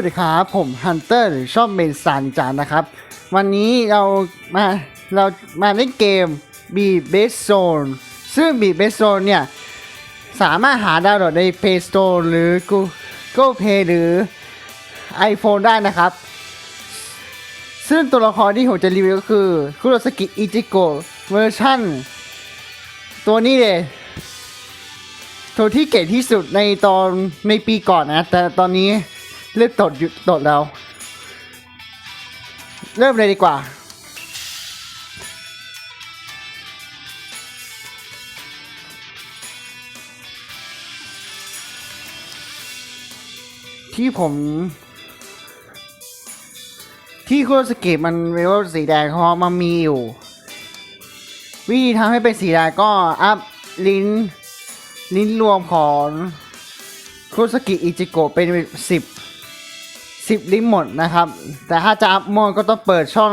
วัสดีครับ ผมฮันเตอร์หรือชอบเบนซานจานนะครับ วันนี้เรามาเรามาเล่นเกม b b a s Zone ซึ่ง b b a s Zone เนี่ย สามารถหาดาวน์โหลดใน Play Store หรือ Google Play หรือ iPhone ได้นะครับ ซึ่งตัวละครที่ผมจะรีวิวก็คือคุโรสกิอิจิโกะเวอร์ชันตัวนี้เลยตัวที่เก่งที่สุดในตอนในปีก่อนนะ แต่ตอนนี้ เริ่มตดอยู่ตดแล้วเริ่มเลยดีกว่า ที่ผม ที่คุโรสกิมันเวลสีแดงเพราะมันมีอยู่ วิธีทำให้เป็นสีแดงก็อัพลิ้น ลิ้นรวมของคุสกิอิจิโกะเป็นสิบ สิบลิ้มหมดนะครับ แต่ถ้าจะอัพม่วงก็ต้องเปิดช่อง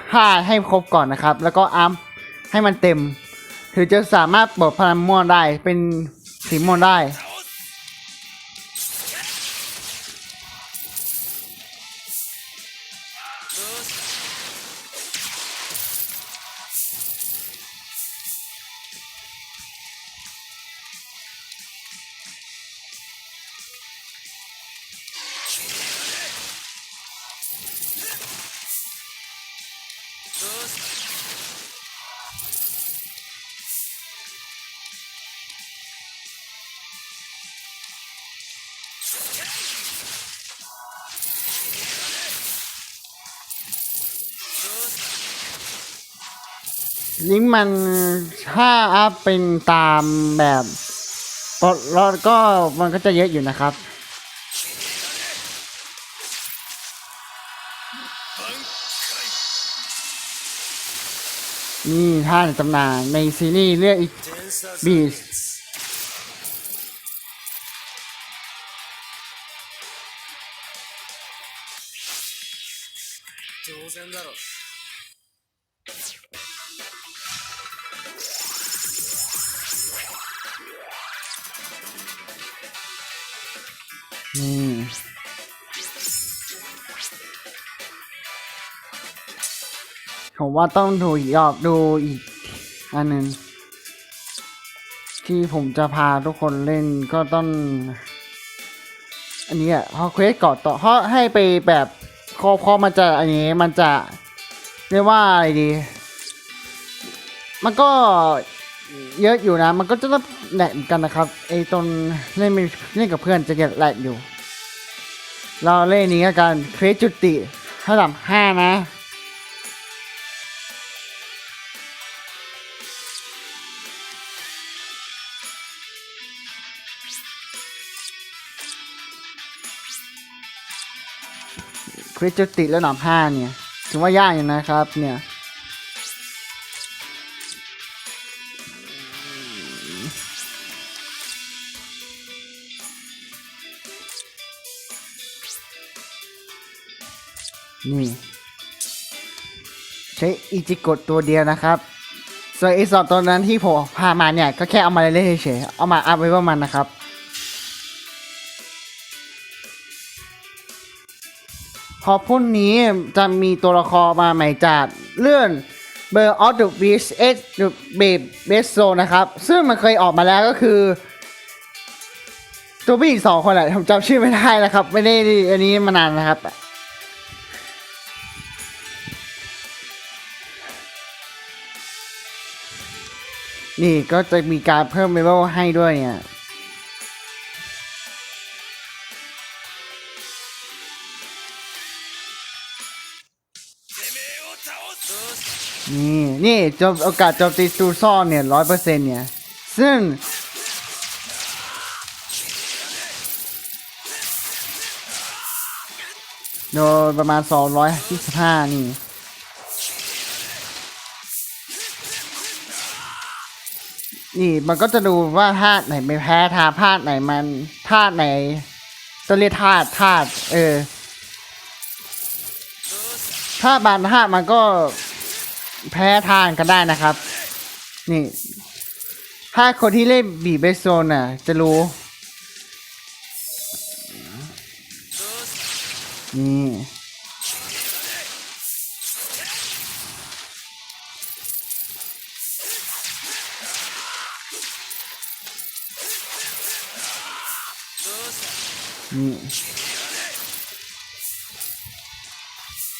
5 ให้ครบก่อนนะครับ แล้วก็อัพให้มันเต็ม ถึงจะสามารถเปิดพลังม่วงได้เป็นสีม่วงได้ ลิงก์มันถ้าอัพเป็นตามแบบปลดล็อกก็มันก็จะเยอะอยู่นะครับ นี่ท่าในตำนานในซีรีส์เรื่องอีกบีส 当然だろ นี่ผมว่าต้องดูอีกรอบดูอีก อันหนึ่งที่ผมจะพาทุกคนเล่นก็ต้อง อันนี้อะพอเควสก่อนต่อเพราะให้ไปแบบคอคอมันจะอันนี้มันจะเรียกว่าอะไรดี มันก็เยอะอยู่นะ มันก็จะต้อง แหลกเหมือนกันนะครับไอ้ตนเล่นม่เล่นกับเพื่อนจะเก็บแหลกอยู่ เราเล่นนี้กันเครสจุติระดับห้านะคริสจุติระดับห้าเนี่ยถือว่ายากอยู่นะครับเนี่ย นี่ ใช้อิจิโกะตัวเดียวนะครับส่วนไอสองตัวนั้นที่ผมพามาเนี่ยก็แค่เอามาเล่นเฉยๆเอามาอัพไว้ว่ามันนะครับ พอพรุ่งนี้จะมีตัวละครมาใหม่จากเรื่อง Bird of the Beast X The Babe Best Zone นะครับ ซึ่งมันเคยออกมาแล้วก็คือ ตัวผู้หญิงสองคนแหละผมจำชื่อไม่ได้นะครับ ไม่ได้อันนี้มานานนะครับ นี่ก็จะมีการเพิ่มเลเวลให้ด้วยเนี่ยนี่นี่โจมโอกาสโจมตีตูซ่อนเนี่ยร้อยเปอร์เซ็นต์เนี่ย ซึ่ง โดยประมาณ225นี่ นี่มันก็จะดูว่าธาตุไหนไม่แพ้ธาตุธาตุไหนมันธาตุไหนต้องเรียกธาตุธาตุเออธาตุบางธาตุมันก็แพ้ทานกันได้นะครับ นี่ ถ้าคนที่เล่นบีเบสโซนน่ะ จะรู้ นี่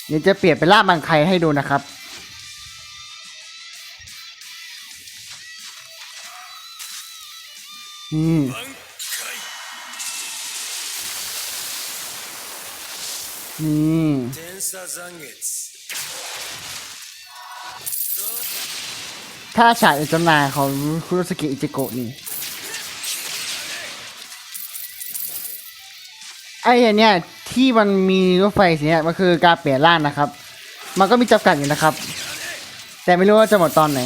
เดี๋ยวจะเปลี่ยนเป็นลาบบางไข่ให้ดูนะครับอืมนี่ถ้าฉากอิจนาของคุโรสกิอิจิโกนี่ ไอ้อันเนี้ยที่มันมีรถไฟสีเนี้ยมันคือการเปลี่ยนร่างนะครับ มันก็มีจำกัดอยู่นะครับ แต่ไม่รู้ว่าจะหมดตอนไหน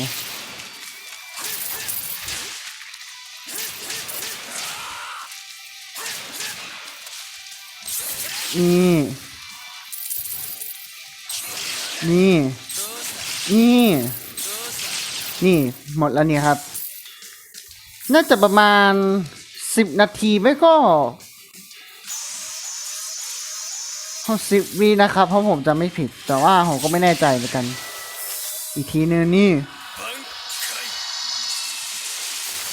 นี่ นี่ นี่ นี่ หมดแล้วเนี่ยครับ น่าจะประมาณสิบนาทีไม่ก็ หกสิบวินะครับ เพราะผมจะไม่ผิด แต่ว่าผมก็ไม่แน่ใจเหมือนกัน อีกทีนึงนี่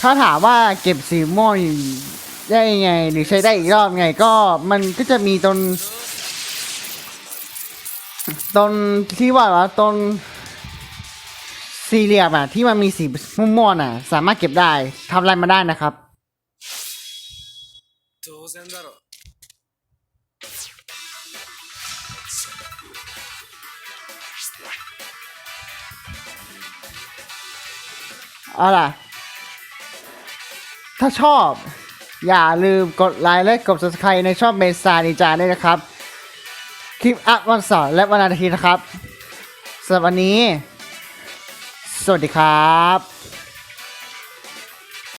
ถ้าถามว่าเก็บสีม่วงได้ยังไง หรือใช้ได้อีกรอบไงก็มันก็จะมีตนตนที่ว่าว่าตนสี่เหลี่ยมอะ ที่มันมีสีม่วงๆอะ สามารถเก็บได้ทำอะไรมาได้นะครับ เอาล่ะ ถ้าชอบ อย่าลืมกดไลค์และกด subscribe ในช่องเมซานิจาด้วยนะครับ คลิปอัพวันเสาร์และวันอาทิตย์นะครับสำหรับวันนี้ สวัสดีครับ